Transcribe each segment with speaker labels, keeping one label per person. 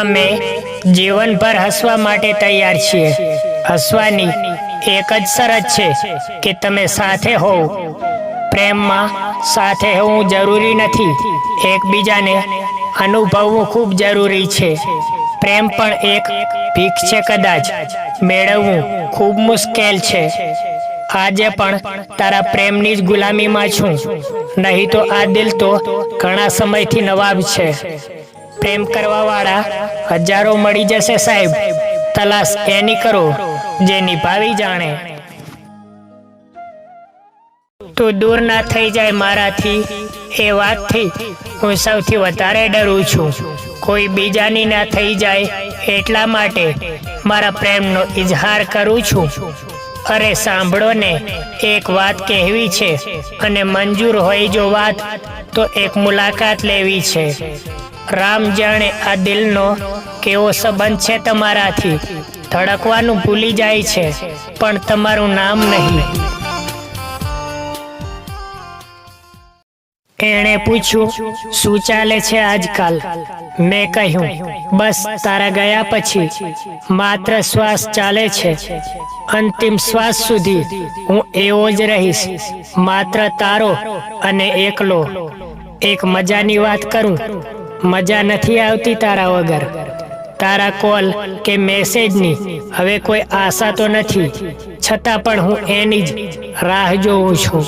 Speaker 1: અમે જીવનભર હસવા માટે તૈયાર છીએ. હસવાની એક જ શરત છે કે તમે સાથે હોવ. પ્રેમમાં સાથે હોવું જરૂરી નથી. એકબીજાને અનુભવવું ખૂબ જરૂરી છે. પ્રેમ પણ એક ભીખ છે કદાચ. મેળવવું ખૂબ મુશ્કેલ છે. આજે પણ તારા પ્રેમની જ ગુલામીમાં છું. નહીં તો આ દિલ તો ઘણા સમયથી નવાબ છે. પ્રેમ કરવા વાળા હજારો મળી જશે સાહેબ. તલાશ એની કરો, જે નિભાવી જાણે. તું દૂર ના થઈ જાય મારાથી, એ વાતથી હું સૌથી વધારે ડરું છું. કોઈ બીજાની ના થઈ જાય એટલા માટે મારા પ્રેમનો ઇજહાર કરું છું. અરે સાંભળો ને, એક વાત કહેવી છે અને મંજૂર હોય જો વાત, તો એક મુલાકાત લેવી છે. રામ જાણે આ દિલનો કેવો સંબંધ છે તમારાથી. ધડકવાનું ભૂલી જાય છે, પણ તમારું નામ નહીં. એણે પૂછ્યું, શું ચાલે છે આજકાલ? મેં કહ્યું, બસ તારા ગયા પછી. માત્ર શ્વાસ ચાલે છે. અંતિમ શ્વાસ સુધી હું એવો જ રહીશ. માત્ર તારો અને એકલો. એક મજાની વાત કરું? મજા નથી આવતી તારા વગર. તારા કોલ કે મેસેજની હવે કોઈ આશા તો નથી. છતાં પણ હું એની જ રાહ જોઉં છું.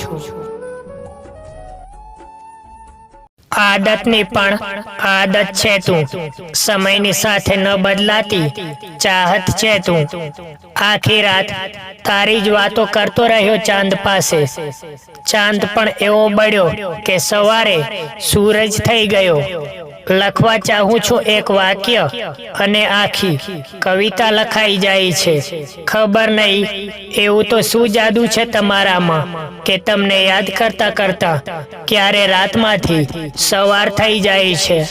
Speaker 1: આદતની પણ આદત છે તું. સમયની સાથે ન બદલાતી, ચાહત છે તું. આખી રાત તારી જ વાતો કરતો રહ્યો ચાંદ પાસે. ચાંદ પણ એવો બળ્યો કે સવારે સૂરજ થઈ ગયો. લખવા ચાહું છું એક વાક્ય અને આખી. કવિતા લખાઈ જાય છે. ખબર નહીં. એવું તો શું જાદુ છે તમારામાં? કે તમને યાદ કરતા કરતા ક્યારે રાતમાંથી સવાર થઈ જાય છે?